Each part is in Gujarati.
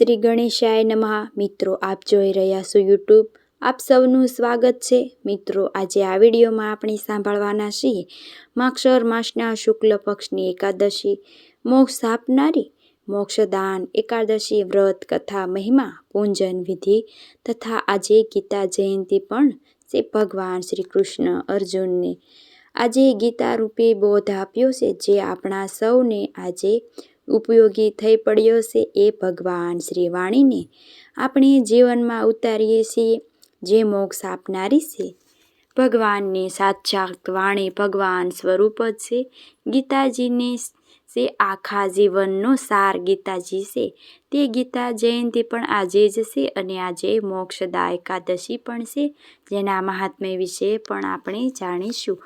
શ્રી ગણેશાય નમઃ. મિત્રો, આપ જોઈ રહ્યા છો યુટ્યુબ આપ સૌનું સ્વાગત છે. મિત્રો, આજે આ વિડીયોમાં આપણે સાંભળવાના છીએ માક્ષર માસના શુક્લ પક્ષની એકાદશી. મોક્ષ આપનારી મોક્ષદાન, એકાદશી વ્રત, કથા, મહિમા, પૂંજન વિધિ તથા આજે ગીતા જયંતિ પણ છે ભગવાન શ્રી કૃષ્ણ અર્જુનને. આજે ગીતા રૂપે બોધ આપ્યો છે જે આપણા સૌને આજે ઉપયોગી થઈ પડ્યો છે એ ભગવાન શ્રી વાણીને આપણે જીવનમાં ઉતારીએ છીએ જે મોક્ષ આપનારી છે. ભગવાનની સાક્ષાત વાણી ભગવાન સ્વરૂપ જ છે. ગીતાજીને છે આખા જીવનનો સાર ગીતાજી છે. તે ગીતા જયંતિ પણ આજે જ છે અને આજે મોક્ષદા એકાદશી પણ છે, જેના મહાત્મ્ય વિશે પણ આપણે જાણીશું.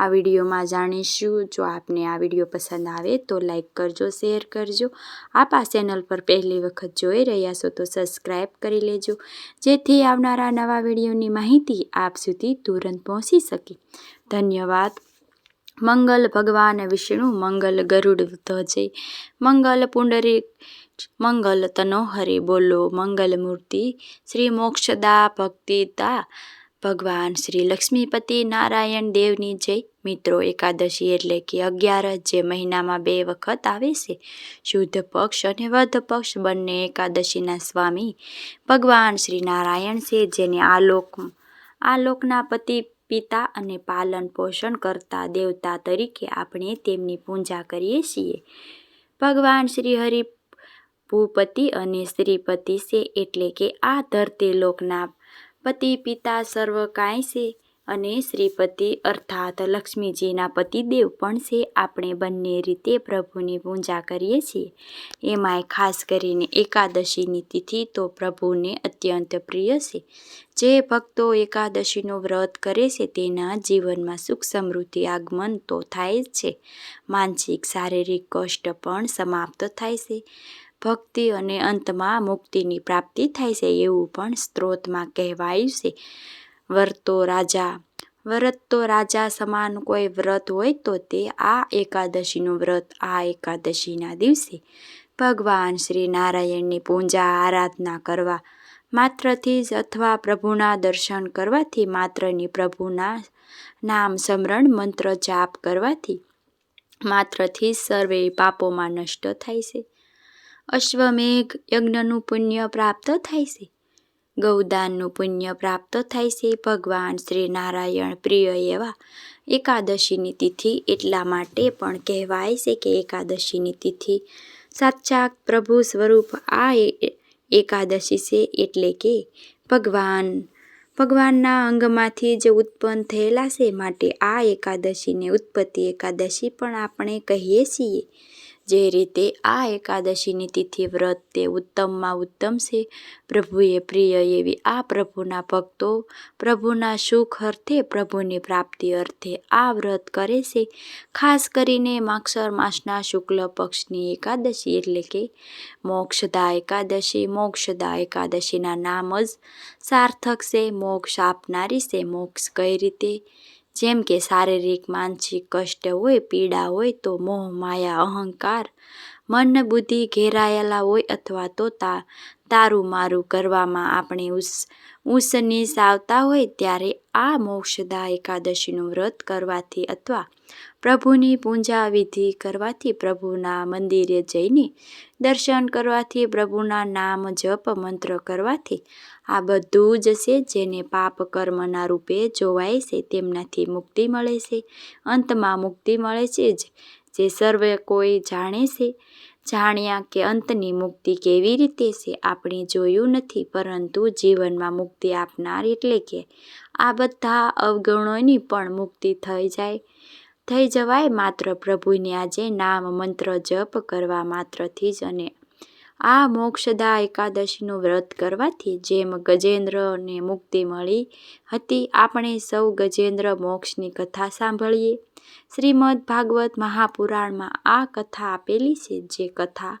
આ વિડીયોમાં જાણીશું. જો આપને આ વીડિયો પસંદ આવે તો લાઈક કરજો, શેર કરજો. આપ આ ચેનલ પર પહેલી વખત જોઈ રહ્યા છો તો સબસ્ક્રાઈબ કરી લેજો. જેથી આવનારા નવા વિડીયોની માહિતી આપ સુધી તુરંત પહોંચી શકે. ધન્યવાદ. મંગલ ભગવાન વિષ્ણુ, મંગલ ગરુડ ધ્વજે મંગલ પુંડરી, મંગલ તનોહરે બોલો. મંગલ મૂર્તિ, શ્રી મોક્ષદા ભક્તિદા ભગવાન શ્રી લક્ષ્મીપતિ નારાયણ દેવની જય. મિત્રો, એકાદશી એટલે કે અગિયાર, જે મહિનામાં બે વખત આવે છે. શુદ્ધ પક્ષ અને વધ પક્ષ બંને એકાદશીના સ્વામી ભગવાન શ્રી નારાયણ છે, જેને આ લોક આ લોકના પતિ, પિતા અને પાલન પોષણ કરતા દેવતા તરીકે આપણે તેમની પૂજા કરીએ છીએ. ભગવાન શ્રી હરિ ભૂપતિ અને શ્રીપતિ છે, એટલે કે આ ધરતી લોકના પતિ પિતા સર્વ કાંઈ છે અને શ્રીપતિ અર્થાત લક્ષ્મીજીના પતિદેવ પણ છે. આપણે બંને રીતે પ્રભુની પૂજા કરીએ છીએ. એમાંય ખાસ કરીને એકાદશીની તિથિ તો પ્રભુને અત્યંત પ્રિય છે. જે ભક્તો એકાદશીનું વ્રત કરે છે તેના જીવનમાં સુખ સમૃદ્ધિ આગમન તો થાય જ છે. માનસિક, શારીરિક કષ્ટ પણ સમાપ્ત થાય છે. ભક્તિ અને અંતમાં મુક્તિની પ્રાપ્તિ થાય છે એવું પણ સ્ત્રોતમાં કહેવાયું છે. વર્તો રાજા. વ્રત તો રાજા સમાન કોઈ વ્રત હોય તો તે આ એકાદશીનું વ્રત, આ એકાદશીના દિવસે ભગવાન શ્રી નારાયણની પૂજા, આરાધના કરવા, માત્રથી જ અથવા પ્રભુના દર્શન કરવાથી, માત્રની પ્રભુના નામ સ્મરણ મંત્ર જાપ કરવાથી માત્રથી સર્વે પાપોમાં નષ્ટ થાય છે. અશ્વમેઘ યજ્ઞનું પુણ્ય પ્રાપ્ત થાય છે. ગૌદાનનું પુણ્ય પ્રાપ્ત થાય છે. ભગવાન શ્રી નારાયણ પ્રિય એવા એકાદશીની તિથિ એટલા માટે પણ કહેવાય છે કે એકાદશીની તિથિ સાક્ષાત પ્રભુ સ્વરૂપ આ એકાદશી છે એટલે કે ભગવાન, ભગવાનના અંગમાંથી જે ઉત્પન્ન થયેલા છે માટે આ એકાદશીને ઉત્પત્તિ એકાદશી પણ આપણે કહીએ છીએ. જે રીતે આ એકાદશીની તિથિ વ્રત તે ઉત્તમમાં ઉત્તમ છે. પ્રભુએ પ્રિય એવી આ પ્રભુના ભક્તો, પ્રભુના સુખ અર્થે પ્રભુની પ્રાપ્તિ અર્થે આ વ્રત કરે છે. ખાસ કરીને માક્ષર માસના શુક્લ પક્ષની એકાદશી એટલે કે મોક્ષદા એકાદશી. મોક્ષદા એકાદશીના નામ જ સાર્થક છે. મોક્ષ આપનારી છે. મોક્ષ કઈ રીતે જેમ કે શારીરિક, માનસિક કષ્ટ હોય, પીડા હોય, તો મોહ, માયા, અહંકાર, મન, બુદ્ધિ ઘેરાયેલા હોય અથવા તો તા, તારું મારું કરવામાં આપણે ઉસ ઉસનીસ આવતા હોય ત્યારે આ મોક્ષદા એકાદશીનું વ્રત કરવાથી અથવા પ્રભુની પૂજા વિધિ કરવાથી પ્રભુના મંદિરે જઈને દર્શન કરવાથી પ્રભુના નામ જપ મંત્ર કરવાથી આ બધું જ છે જેને પાપ કર્મના રૂપે જોવાય છે, તેમનાથી મુક્તિ મળે છે. અંતમાં મુક્તિ મળે છે જ, જે સર્વે કોઈ જાણે છે જાણ્યા કે અંતની મુક્તિ કેવી રીતે છે આપણે જોયું નથી, પરંતુ જીવનમાં મુક્તિ આપનાર એટલે કે આ બધા અવગણોની પણ મુક્તિ થઈ જાય, થઈ જવાય માત્ર પ્રભુને આજે નામ મંત્ર જપ કરવા માત્રથી જ અને આ મોક્ષદા એકાદશીનું વ્રત કરવાથી જેમ ગજેન્દ્રને મુક્તિ મળી હતી, આપણે સૌ ગજેન્દ્ર મોક્ષની કથા સાંભળીએ. શ્રીમદ ભાગવત મહાપુરાણમાં આ કથા આપેલી છે, જે કથા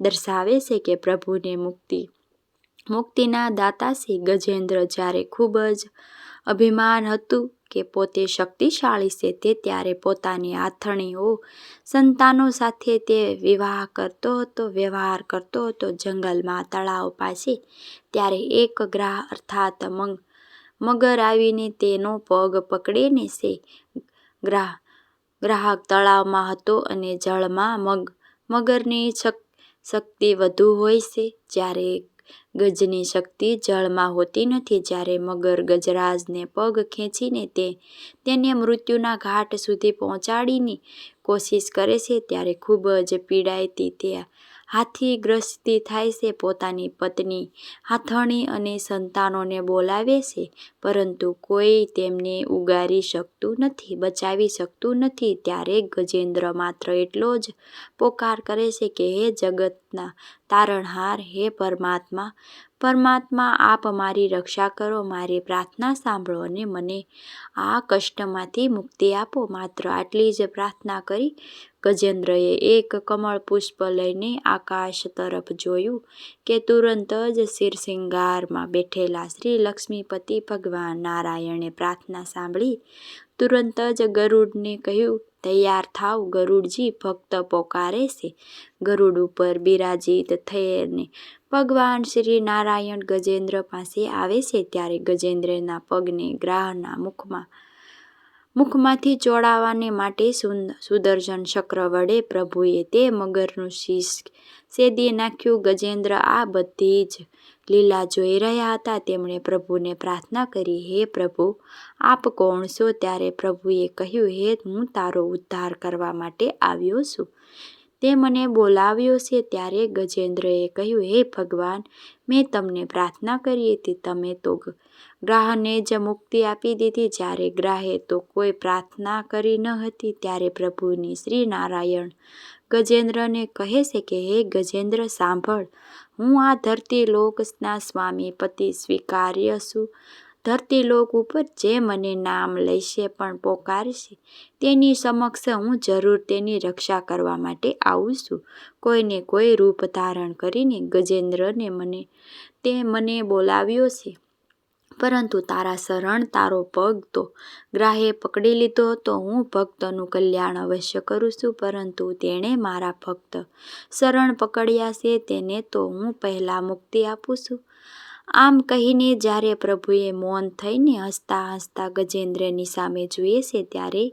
દર્શાવે છે કે પ્રભુને મુક્તિ, મુક્તિના દાતા શ્રી ગજેન્દ્ર જ્યારે ખૂબ જ અભિમાન હતું કે પોતે શક્તિશાળી છે તે ત્યારે પોતાની આથણીઓ સંતાનો સાથે તે વિવાહ કરતો હતો, વ્યવહાર કરતો હતો જંગલમાં તળાવ પાસે. ત્યારે એક ગ્રાહ અર્થાત મગર આવીને તેનો પગ પકડીને છે ગ્રાહ, ગ્રાહક તળાવમાં હતો અને જળમાં મગ, મગરની શક્તિ વધુ હોય છે. જ્યારે ગજની શક્તિ જળમાં હોતી નથી જ્યારે મગર ગજરાજને પગ ખેંચીને તે તેને મૃત્યુના ઘાટ સુધી પહોંચાડીની કોશિશ કરે છે ત્યારે ખૂબ જ પીડાયતી તે હાથી ગ્રસ્તી થાય છે, પોતાની પત્ની હાથણી અને સંતાનોને બોલાવે છે, પરંતુ કોઈ તેમને ઉગારી શકતું નથી, બચાવી શકતું નથી. ત્યારે ગજેન્દ્ર માત્ર એટલો જ પોકાર કરે છે કે, હે જગતના તારણહાર, હે પરમાત્મા પરમાત્મા, આપ મારી રક્ષા કરો, મારી પ્રાર્થના સાંભળો અને મને આ કષ્ટમાંથી મુક્તિ આપો. માત્ર આટલી જ પ્રાર્થના કરી ગજેન્દ્રએ એક કમળ પુષ્પ લઈને આકાશ તરફ જોયું કે તુરંત જ શિરસિંગારમાં બેઠેલા શ્રી લક્ષ્મીપતિ ભગવાન નારાયણે પ્રાર્થના સાંભળી. તુરંત જ ગરુડને કહ્યું તૈયાર થાવ, ગરુડજી ભક્ત પોકારે છે. ગરુડ ઉપર બિરાજિત થઈને ભગવાન શ્રી નારાયણ ગજેન્દ્ર પાસે આવે છે, ત્યારે ગજેન્દ્રના પગને ગ્રાહના મુખમાં, મુખમાંથી ચોળાવાને માટે સુદર્શન ચક્ર વડે પ્રભુએ તે મગરનું શીશ સેદી નાખ્યું. ગજેન્દ્ર આ બધી જ લીલા જોઈ રહ્યા હતા. તેમણે પ્રભુને પ્રાર્થના કરી, હે પ્રભુ, આપ કોણ છો? ત્યારે પ્રભુએ કહ્યું, હે, હું તારો ઉદ્ધાર કરવા માટે આવ્યો છું. તે મને બોલાવ્યો છે. ત્યારે ગજેન્દ્રએ કહ્યું, હે ભગવાન, મેં તમને પ્રાર્થના કરી હતી, તમે તો ગ્રાહને જ મુક્તિ આપી દીધી. જ્યારે ગ્રાહે તો કોઈ પ્રાર્થના કરી ન હતી, ત્યારે પ્રભુની શ્રી નારાયણ ગજેન્દ્રને કહે છે કે, હે ગજેન્દ્ર, સાંભળ હું આ ધરતી લોકના સ્વામી પતિ સ્વીકાર્ય છું. ધરતીલોક ઉપર જે મને નામ લેશે પણ પોકારશે, તેની સમક્ષ હું જરૂર તેની રક્ષા કરવા માટે આવું છું. કોઈને કોઈ રૂપ ધારણ કરીને ગજેન્દ્રને મને, તે મને બોલાવ્યો છે. પરંતુ તારા શરણ તારો પગ તો. ગ્રાહે પકડી લીધો હતો હું ભક્તનું કલ્યાણ અવશ્ય કરું છું, પરંતુ તેણે મારા ભક્ત શરણ પકડ્યા છે તેને તો હું પહેલાં મુક્તિ આપું છું. આમ કહીને જ્યારે પ્રભુએ મૌન થઈને હસતા હસતા ગજેન્દ્રની સામે જુએ છે, ત્યારે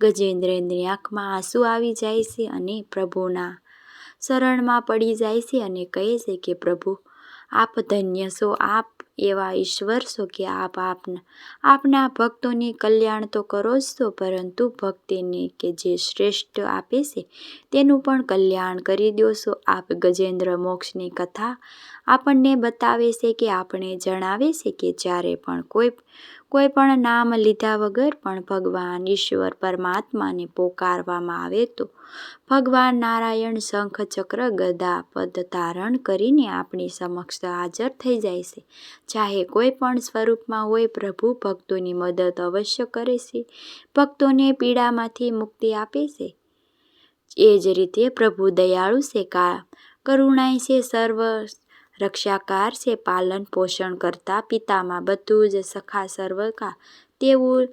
ગજેન્દ્રની આંખમાં આંસુ આવી જાય છે અને પ્રભુના શરણમાં પડી જાય છે અને કહે છે કે, પ્રભુ, આપ ધન્ય છો, આપ એવા ઈશ્વર છો કે આપ આપના આપના ભક્તોની કલ્યાણ તો કરો જ છો પરંતુ ભક્તિને કે જે શ્રેષ્ઠ આપે છે, તેનું પણ કલ્યાણ કરી દો છો. આપ ગજેન્દ્ર મોક્ષની કથા આપણને બતાવે છે કે આપણે જણાવે છે કે જ્યારે પણ કોઈ કોઈ પણ નામ લીધા વગર પણ ભગવાન ઈશ્વર પરમાત્માને પોકારવામાં આવે તો ભગવાન નારાયણ શંખ ચક્ર ગદા પદ ધારણ કરીને આપણી સમક્ષ હાજર થઈ જાય છે. ચાહે કોઈ પણ સ્વરૂપમાં હોય પ્રભુ ભક્તોની મદદ અવશ્ય કરે છે. ભક્તોને પીડામાંથી મુક્તિ આપે છે. એ જ રીતે પ્રભુ દયાળુ છે. કા, કરુણાય છે. સર્વ રક્ષાકાર છે પાલન પોષણ કરતા પિતામાં બધું જ સખા સર્વકા. તેવું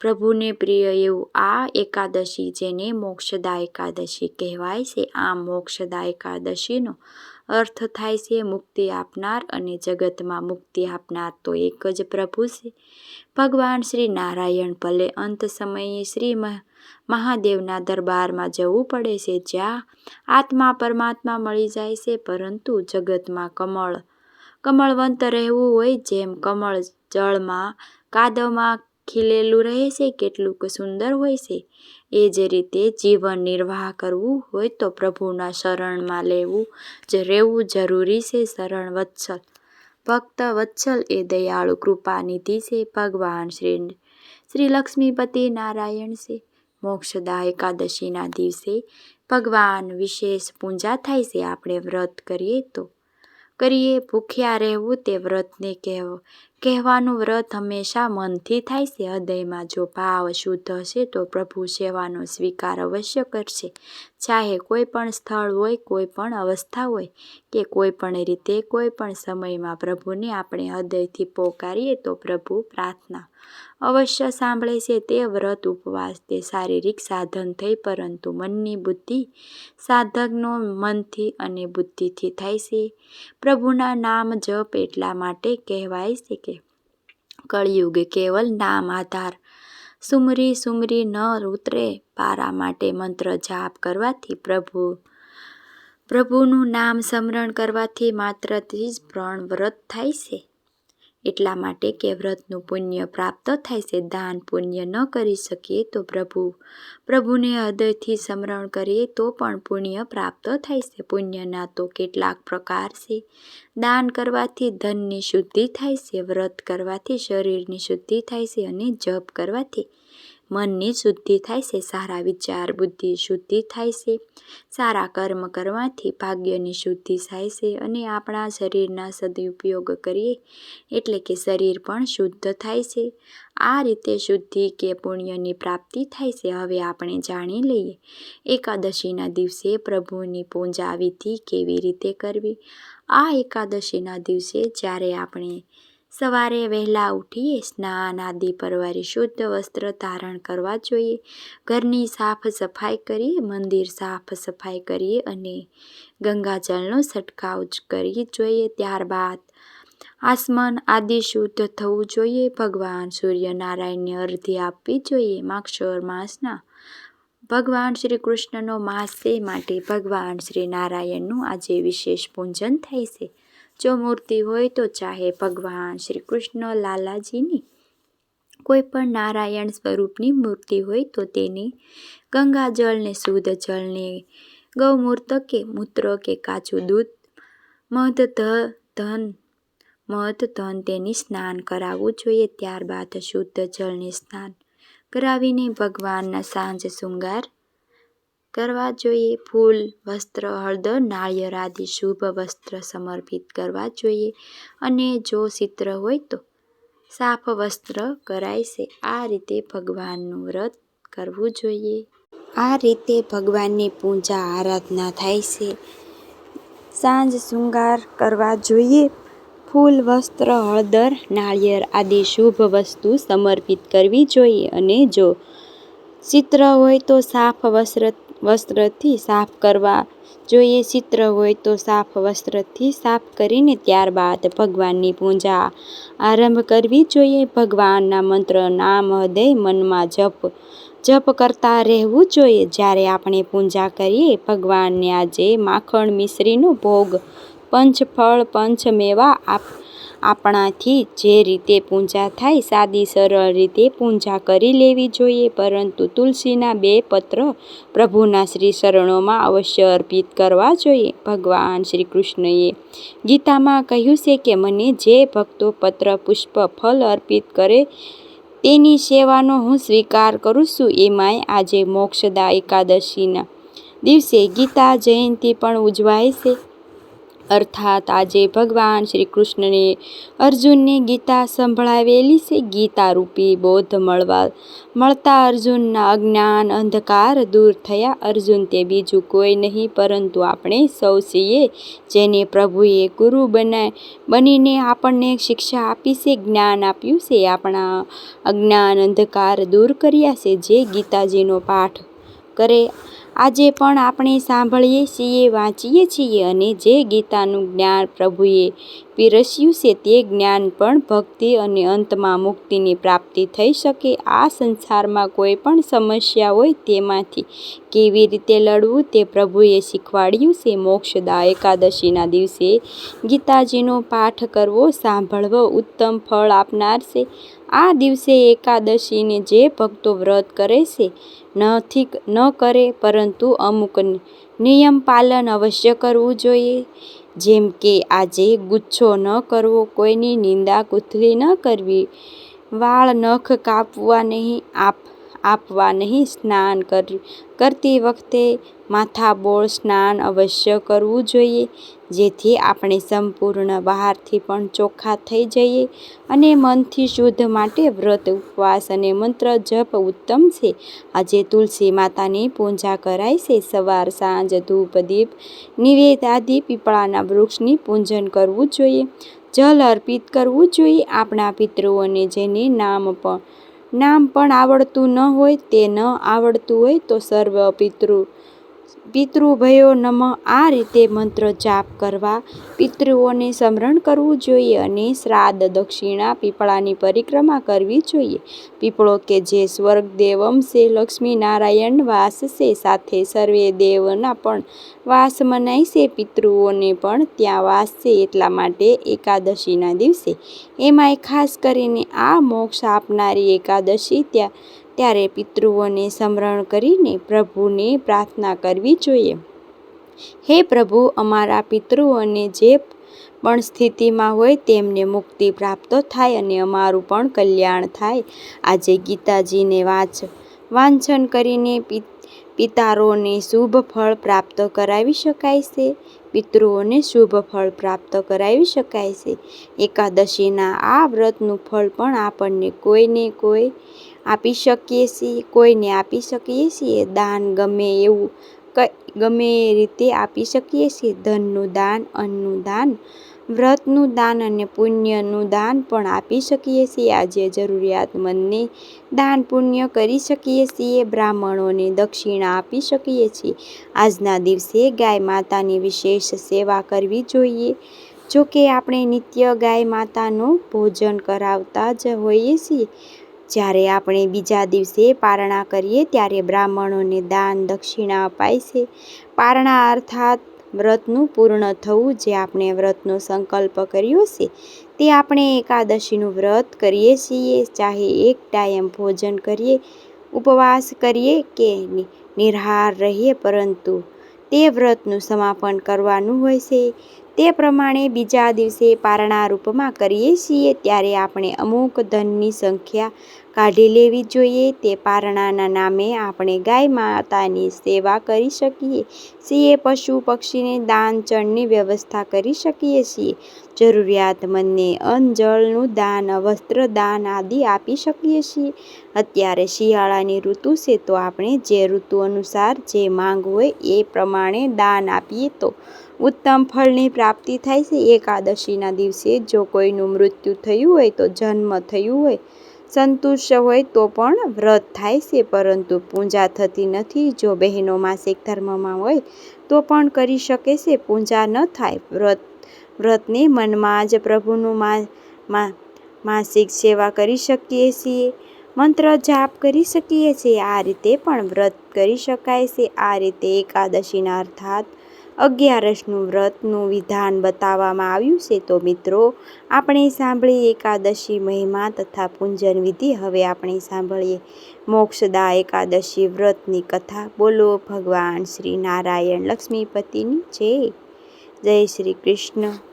પ્રભુને પ્રિય એવું આ એકાદશી જેને મોક્ષદા એકાદશી કહેવાય છે. આમ મોક્ષદા એકાદશીનો અર્થ થાય છે મુક્તિ આપનાર અને જગતમાં મુક્તિ આપનાર તો એક જ પ્રભુ છે. ભગવાન શ્રી નારાયણ ભલે અંત સમયે શ્રી મહાદેવના દરબારમાં જવું પડે છે જ્યાં આત્મા પરમાત્મા મળી જાય છે, પરંતુ જગતમાં કમળ, કમળવંત રહેવું હોય જેમ કમળ જળમાં, કાદવમાં ખીલેલું રહે છે, કેટલુંક સુંદર હોય છે. એ જ રીતે જીવન નિર્વાહ કરવું હોય તો પ્રભુના શરણમાં લેવું જ રહેવું જરૂરી છે, શરણ વત્સલ. ભક્ત વત્સલ એ દયાળુ કૃપાનિધિ છે, ભગવાન શ્રી શ્રી લક્ષ્મીપતિ નારાયણ છે. મોક્ષદા એકાદશીના દિવસે ભગવાન વિશેષ પૂજા થાય છે. આપણે વ્રત કરીએ તો કરીએ ભૂખ્યા રહેવું તે વ્રતને કહેવ. કહેવાનું વ્રત હંમેશા મનથી થાય છે. હૃદયમાં જો ભાવ શુદ્ધ હશે તો પ્રભુ સેવાનો સ્વીકાર અવશ્ય કરશે. ચાહે કોઈ પણ સ્થળ હોય, કોઈ પણ અવસ્થા હોય કે કોઈ પણ રીતે કોઈ પણ સમયમાં પ્રભુને આપણે હૃદયથી પોકારીએ તો પ્રભુ પ્રાર્થના અવશ્ય સાંભળે છે. તે વ્રત ઉપવાસ તે શારીરિક સાધન થઈ પરંતુ મનની બુદ્ધિ સાધકનો મનથી અને બુદ્ધિથી થાય છે. પ્રભુના નામ જપ એટલા માટે કહેવાય છે કે કળિયુગ કેવલ નામ આધાર. સુમરી સુમરી ન ઉતરે પારા માટે મંત્ર જાપ કરવાથી પ્રભુ. પ્રભુનું નામ સ્મરણ કરવાથી માત્રથી જ પ્રણ વ્રત થાય છે. એટલા માટે કે વ્રતનું પુણ્ય પ્રાપ્ત થાય છે. દાન પુણ્ય ન કરી શકીએ તો પ્રભુ, પ્રભુને હૃદયથી સ્મરણ કરીએ તો પણ પુણ્ય પ્રાપ્ત થાય છે. પુણ્યના તો કેટલાક પ્રકાર છે. દાન કરવાથી ધનની શુદ્ધિ થાય છે, વ્રત કરવાથી શરીરની શુદ્ધિ થાય છે અને જપ કરવાથી મનની શુદ્ધિ થાય છે, સારા વિચાર, બુદ્ધિ શુદ્ધિ થાય છે. સારા કર્મ કરવાથી ભાગ્યની શુદ્ધિ થાય છે અને આપણા શરીરના સદુપયોગ કરીએ એટલે કે શરીર પણ શુદ્ધ થાય છે. આ રીતે શુદ્ધિ કે પુણ્યની પ્રાપ્તિ થાય છે, હવે આપણે જાણી લઈએ. એકાદશીના દિવસે પ્રભુની પૂજા વિધિ કેવી રીતે કરવી? આ એકાદશીના દિવસે જ્યારે આપણે સવારે વહેલા ઉઠીએ, સ્નાન આદિ પરવારી શુદ્ધ વસ્ત્ર ધારણ કરવા જોઈએ. ઘરની સાફ સફાઈ કરીએ, મંદિર સાફ સફાઈ કરીએ અને ગંગાજળનો છંટકાવ કરી જોઈએ. ત્યારબાદ આસમાન આદિ શુદ્ધ થવું જોઈએ. ભગવાન સૂર્યનારાયણને અર્ધી આપવી જોઈએ. માક્ષર માસના ભગવાન શ્રી કૃષ્ણનો માસ તે માટે ભગવાન શ્રી નારાયણનું આજે વિશેષ પૂજન થાય છે. જો મૂર્તિ હોય તો ચાહે ભગવાન શ્રી કૃષ્ણ લાલાજીની. કોઈ પણ નારાયણ સ્વરૂપની મૂર્તિ હોય તો તેને ગંગાજળને શુદ્ધ જળને ગૌમૂર્ત કે મૂત્ર કે કાચું દૂધ, મધ ધન મધ, ધન તેની સ્નાન કરાવવું જોઈએ. ત્યારબાદ શુદ્ધ જળને સ્નાન કરાવીને ભગવાનના સાંજ શૃંગાર કરવા જોઈએ. ફૂલ, વસ્ત્ર, હળદર, નાળિયેર આદિ શુભ વસ્ત્ર સમર્પિત કરવા જોઈએ. અને જો ચિત્ર હોય તો સાફ વસ્ત્ર કરાય આ રીતે ભગવાનનું વ્રત કરવું જોઈએ. આ રીતે ભગવાનની પૂજા આરાધના થાય છે. સાંજ શૃંગાર કરવા જોઈએ. ફૂલ, વસ્ત્ર, હળદર, નાળિયેર આદિ શુભ વસ્તુ સમર્પિત કરવી જોઈએ. અને જો ચિત્ર હોય તો સાફ વસ્ત્ર વસ્ત્રથી સાફ કરવા. જોઈએ ચિત્ર હોય તો સાફ વસ્ત્રથી સાફ કરીને ત્યારબાદ ભગવાનની પૂજા. આરંભ કરવી જોઈએ ભગવાનના મંત્ર, નામ, હૃદય, મનમાં જપ. જપ કરતા રહેવું જોઈએ. જ્યારે આપણે પૂજા કરીએ, ભગવાનને આજે માખણ મિશ્રીનો ભોગ, પંચફળ, પંચમેવા આપ આપણાથી જે રીતે પૂજા થાય સાદી સરળ રીતે પૂજા કરી લેવી જોઈએ. પરંતુ તુલસીના બે પત્ર પ્રભુના શ્રી શરણોમાં અવશ્ય અર્પિત કરવા જોઈએ. ભગવાન શ્રી કૃષ્ણએ ગીતામાં કહ્યું છે કે, મને જે ભક્તો પત્ર, પુષ્પ ફલ અર્પિત કરે તેની સેવાનો હું સ્વીકાર કરું છું. એમાંય આજે મોક્ષદા એકાદશીના દિવસે ગીતા જયંતિ પણ ઉજવાય છે. અર્થાત આજે ભગવાન શ્રી કૃષ્ણને અર્જુનને ગીતા સંભળાવેલી છે. ગીતા રૂપી બોધ મળવા મળતા અર્જુનના અજ્ઞાન અંધકાર દૂર થયા. અર્જુન તે બીજું કોઈ નહીં, પરંતુ આપણે સૌ છીએ જેને પ્રભુએ ગુરુ બનાય બનીને આપણને શિક્ષા આપી છે, જ્ઞાન આપ્યું છે. આપણા અજ્ઞાન અંધકાર દૂર કર્યા છે. જે ગીતાજીનો પાઠ કરે આજે પણ આપણે સાંભળીએ છીએ, વાંચીએ છીએ અને જે ગીતાનું જ્ઞાન પ્રભુએ પીરસ્યું છે તે જ્ઞાન પણ ભક્તિ અને અંતમાં મુક્તિની પ્રાપ્તિ થઈ શકે. આ સંસારમાં કોઈ પણ સમસ્યા હોય તેમાંથી કેવી રીતે લડવું તે પ્રભુએ શીખવાડ્યું છે. મોક્ષદા એકાદશીના દિવસે ગીતાજીનો પાઠ કરવો, સાંભળવો ઉત્તમ ફળ આપનાર છે. આ દિવસે એકાદશીને જે ભક્તો વ્રત કરે છે નથી ન કરે, પરંતુ અમુક નિયમ પાલન અવશ્ય કરવું જોઈએ. જેમ કે આજે ગુચ્છો ન કરવો, કોઈની નિંદા કુથલી ન કરવી, વાળ નખ કાપવા નહીં, આપ આપવા નહીં સ્નાન કરતી વખતે માથાબોળ સ્નાન અવશ્ય કરવું જોઈએ, જેથી આપણે સંપૂર્ણ બહારથી પણ ચોખ્ખા થઈ જઈએ અને મનથી શુદ્ધ માટે વ્રત, ઉપવાસ અને મંત્ર જપ ઉત્તમ છે. આજે તુલસી માતાની પૂજા કરાય છે. સવાર, સાંજ, ધૂપ, દીપ, નિવેદ આદિ પીપળાના વૃક્ષની પૂજન કરવું જોઈએ. જલ અર્પિત કરવું જોઈએ. આપણા પિતૃઓને જેને નામ પણ નામ પણ આવડતું ન હોય તે ન આવડતું હોય તો સર્વ પિતૃ. પિતૃભયો નમઃ. આ રીતે મંત્ર જાપ કરવા પિતૃઓને સ્મરણ કરવું જોઈએ અને શ્રાદ્ધ દક્ષિણા પીપળાની પરિક્રમા કરવી જોઈએ. પીપળો કે જે સ્વર્ગ દેવમ છે લક્ષ્મી નારાયણ વાસ સાથે સર્વે દેવના પણ વાસ મનાય છે. પિતૃઓને પણ ત્યાં વાસ છે એટલા માટે એકાદશીના દિવસે. એમાંય ખાસ કરીને આ મોક્ષ આપનારી એકાદશી ત્યાં ત્યારે પિતૃઓને સ્મરણ કરીને પ્રભુને પ્રાર્થના કરવી જોઈએ. હે પ્રભુ, અમારા પિતૃઓને જે પણ સ્થિતિમાં હોય તેમને મુક્તિ પ્રાપ્ત થાય અને અમારું પણ કલ્યાણ થાય. આજે ગીતાજીને વાંચ, વાંચન કરીને પિતારોને શુભ ફળ પ્રાપ્ત કરાવી શકાય છે. પિતૃઓને શુભ ફળ પ્રાપ્ત કરાવી શકાય છે. એકાદશીના આ વ્રતનું ફળ પણ આપણને કોઈને કોઈ આપી શકીએ છીએ, કોઈને આપી શકીએ છીએ દાન, ગમે એવું ગમે એ રીતે આપી શકીએ છીએ. ધનનું દાન, અન્નનું દાન, વ્રતનું દાન અને પુણ્યનું દાન પણ આપી શકીએ છીએ. આજે જરૂરિયાતમંદને દાન પુણ્ય કરી શકીએ છીએ, બ્રાહ્મણોને દક્ષિણા આપી શકીએ છીએ. આજના દિવસે ગાય માતાની વિશેષ સેવા કરવી જોઈએ. જો કે આપણે નિત્ય ગાય માતાનું ભોજન કરાવતા જ હોઈએ છીએ. જ્યારે આપણે બીજા દિવસે પારણા કરીએ ત્યારે બ્રાહ્મણોને દાન દક્ષિણા અપાય છે. પારણા અર્થાત વ્રતનું પૂર્ણ થવું જે આપણે વ્રતનો સંકલ્પ કર્યો છે, તે આપણે એકાદશીનું વ્રત કરીએ છીએ, ચાહે એક ટાઈમ ભોજન કરીએ, ઉપવાસ કરીએ કે નિર્હાર રહીએ, પરંતુ તે વ્રતનું સમાપન કરવાનું હોય છે. તે પ્રમાણે બીજા દિવસે પારણા રૂપમાં કરીએ છીએ ત્યારે આપણે અમુક ધનની સંખ્યા કાઢી લેવી જોઈએ. તે પારણાના નામે આપણે ગાય માતાની સેવા કરી શકીએ છીએ, પશુ પક્ષીને દાન, ચણની વ્યવસ્થા કરી શકીએ છીએ. જરૂરિયાતમંદને અન્ન, જળનું દાન, વસ્ત્ર દાન આદિ આપી શકીએ છીએ. અત્યારે શિયાળાની ઋતુ છે તો આપણે જે ઋતુ અનુસાર જે માંગ હોય એ પ્રમાણે દાન આપીએ તો ઉત્તમ ફળની પ્રાપ્તિ થાય છે. એકાદશીના દિવસે જો કોઈનું મૃત્યુ થયું હોય તો જન્મ થયું હોય, સંતુષ્ટ હોય તો પણ વ્રત થાય છે. પરંતુ પૂજા થતી નથી, જો બહેનો માસિક ધર્મમાં હોય તો પણ કરી શકે છે. પૂજા ન થાય, વ્રત, વ્રતને મનમાં જ પ્રભુનું મા માસિક સેવા કરી શકીએ છીએ, મંત્ર જાપ કરી શકીએ છીએ. આ રીતે પણ વ્રત કરી શકાય છે. આ રીતે એકાદશીના અર્થાત અગિયારસનું વ્રતનું વિધાન બતાવવામાં આવ્યું છે તો મિત્રો, આપણે સાંભળીએ એકાદશી મહિમા તથા પૂજન વિધિ. હવે આપણે સાંભળીએ મોક્ષદા એકાદશી વ્રતની કથા. બોલો ભગવાન શ્રી નારાયણ લક્ષ્મીપતિની જય. જય શ્રી કૃષ્ણ.